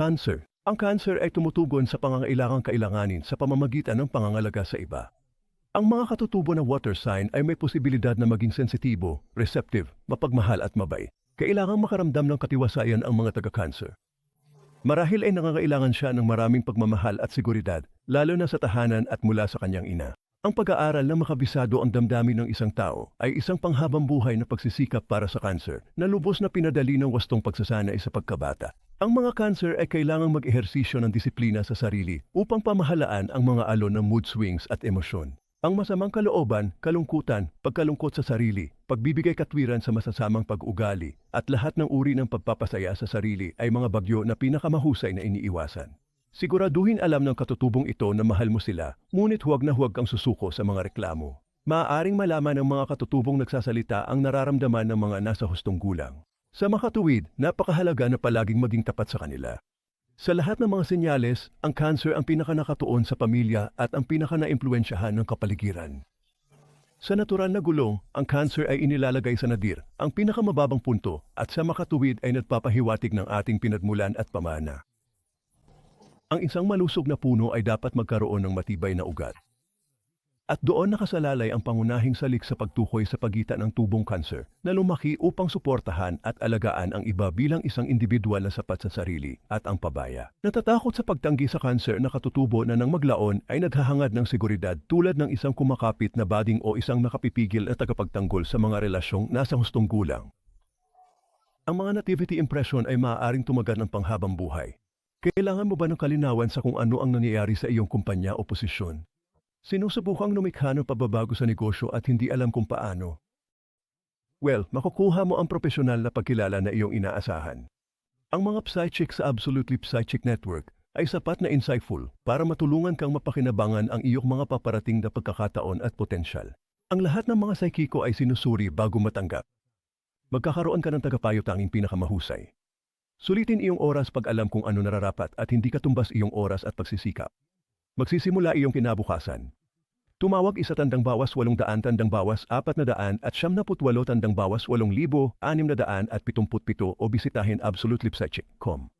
Cancer. Ang cancer ay tumutugon sa pangangailangang kailanganin sa pamamagitan ng pangangalaga sa iba. Ang mga katutubo ng water sign ay may posibilidad na maging sensitibo, receptive, mapagmahal at mabay. Kailangang makaramdam ng katiwasayan ang mga taga-cancer. Marahil ay nangangailangan siya ng maraming pagmamahal at seguridad, lalo na sa tahanan at mula sa kanyang ina. Ang pag-aaral na makabisado ang damdamin ng isang tao ay isang panghabang buhay na pagsisikap para sa cancer na lubos na pinadali ng wastong pagsasanay sa pagkabata. Ang mga cancer ay kailangang mag-ehersisyo ng disiplina sa sarili upang pamahalaan ang mga alon ng mood swings at emosyon. Ang masamang kalooban, kalungkutan, pagkalungkot sa sarili, pagbibigay katwiran sa masasamang pag-ugali, at lahat ng uri ng pagpapasaya sa sarili ay mga bagyo na pinakamahusay na iniiwasan. Siguraduhin alam ng katutubong ito na mahal mo sila, ngunit huwag na huwag kang susuko sa mga reklamo. Maaaring malaman ng mga katutubong nagsasalita ang nararamdaman ng mga nasa hustong gulang. Sa makatuwid, napakahalaga na palaging maging tapat sa kanila. Sa lahat ng mga senyales, ang cancer ang pinakanakatuon sa pamilya at ang pinaka-naimpluensyahan ng kapaligiran. Sa natural na gulong, ang cancer ay inilalagay sa nadir, ang pinakamababang punto, at sa makatuwid ay nagpapahiwatig ng ating pinagmulan at pamana. Ang isang malusog na puno ay dapat magkaroon ng matibay na ugat. At doon nakasalalay ang pangunahing salik sa pagtukoy sa pagitan ng tubong kanser na lumaki upang suportahan at alagaan ang iba bilang isang individual na sapat sa sarili at ang pabaya. Natatakot sa pagtanggi sa kanser na katutubo na nang maglaon ay naghahangad ng seguridad tulad ng isang kumakapit na bading o isang nakapipigil na tagapagtanggol sa mga relasyong nasa hustong gulang. Ang mga nativity impression ay maaaring tumagal ng panghabang buhay. Kailangan mo ba ng kalinawan sa kung ano ang nangyayari sa iyong kumpanya o posisyon? Sinusubukang lumikha ng pababago sa negosyo at hindi alam kung paano. Well, makukuha mo ang profesional na pagkilala na iyong inaasahan. Ang mga psychic sa Absolutely Psychic Network ay sapat na insightful para matulungan kang mapakinabangan ang iyong mga paparating na pagkakataon at potensyal. Ang lahat ng mga psychico ay sinusuri bago matanggap. Magkakaroon ka ng tagapayo tanging pinakamahusay. Sulitin iyong oras pag alam kung ano nararapat at hindi katumbas iyong oras at pagsisikap. Magsisimula iyong kinabukasan. Tumawag isa tandang bawas walong daan tandang bawas apat na daan at siyam na putwalo tandang bawas walong libo anim na daan at pitumput pito o bisitahin absolutelipsachik.com.